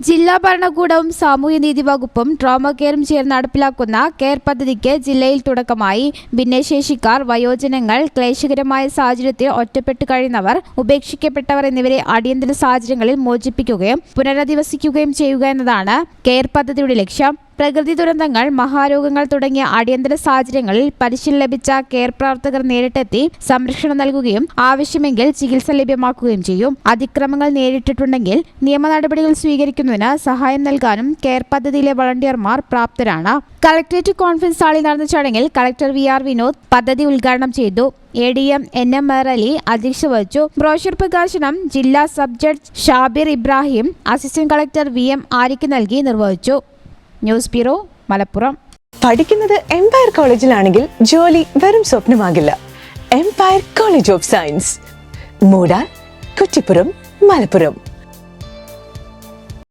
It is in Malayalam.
ജില്ലാ ഭരണകൂടവും സാമൂഹ്യനീതി വകുപ്പും ട്രോമ കെയറും ചേർന്ന് നടപ്പിലാക്കുന്ന കെയർ പദ്ധതിക്ക് ജില്ലയിൽ തുടക്കമായി ഭിന്നശേഷിക്കാർ വയോജനങ്ങൾ ക്ലേശകരമായ സാഹചര്യത്തിൽ ഒറ്റപ്പെട്ടു കഴിയുന്നവർ ഉപേക്ഷിക്കപ്പെട്ടവർ എന്നിവരെ അടിയന്തര സാഹചര്യങ്ങളിൽ മോചിപ്പിക്കുകയും പുനരധിവസിക്കുകയും ചെയ്യുക എന്നതാണ് കെയർ പദ്ധതിയുടെ ലക്ഷ്യം. പ്രകൃതി ദുരന്തങ്ങൾ മഹാരോഗങ്ങൾ തുടങ്ങിയ അടിയന്തര സാഹചര്യങ്ങളിൽ പരിശീലനം ലഭിച്ച കെയർ പ്രവർത്തകർ നേരിട്ടെത്തി സംരക്ഷണം നൽകുകയും ആവശ്യമെങ്കിൽ ചികിത്സ ലഭ്യമാക്കുകയും ചെയ്യും. അതിക്രമങ്ങൾ നേരിട്ടിട്ടുണ്ടെങ്കിൽ നിയമ നടപടികൾ സ്വീകരിക്കുന്നതിന് സഹായം നൽകാനും കെയർ പദ്ധതിയിലെ വളണ്ടിയർമാർ പ്രാപ്തരാണ്. കളക്ടറേറ്റ് കോൺഫറൻസ് ഹാളിൽ നടന്ന ചടങ്ങിൽ കളക്ടർ വി ആർ വിനോദ് പദ്ധതി ഉദ്ഘാടനം ചെയ്തു. A D M N M R Ali അധ്യക്ഷത വഹിച്ചു. ബ്രോഷർ പ്രകാശനം ജില്ലാ sub judge Shabir Ibrahim assistant collector V M ആരിക്ക് നൽകി നിർവഹിച്ചു. News bureau Malappuram. പഠിക്കുന്നത് എംപയർ കോളേജിലാണെങ്കിൽ ജോലി വെറും സ്വപ്നമാകില്ല. എംപയർ കോളേജ് ഓഫ് സയൻസ് മൂടാൻ കുറ്റിപ്പുറം മലപ്പുറം.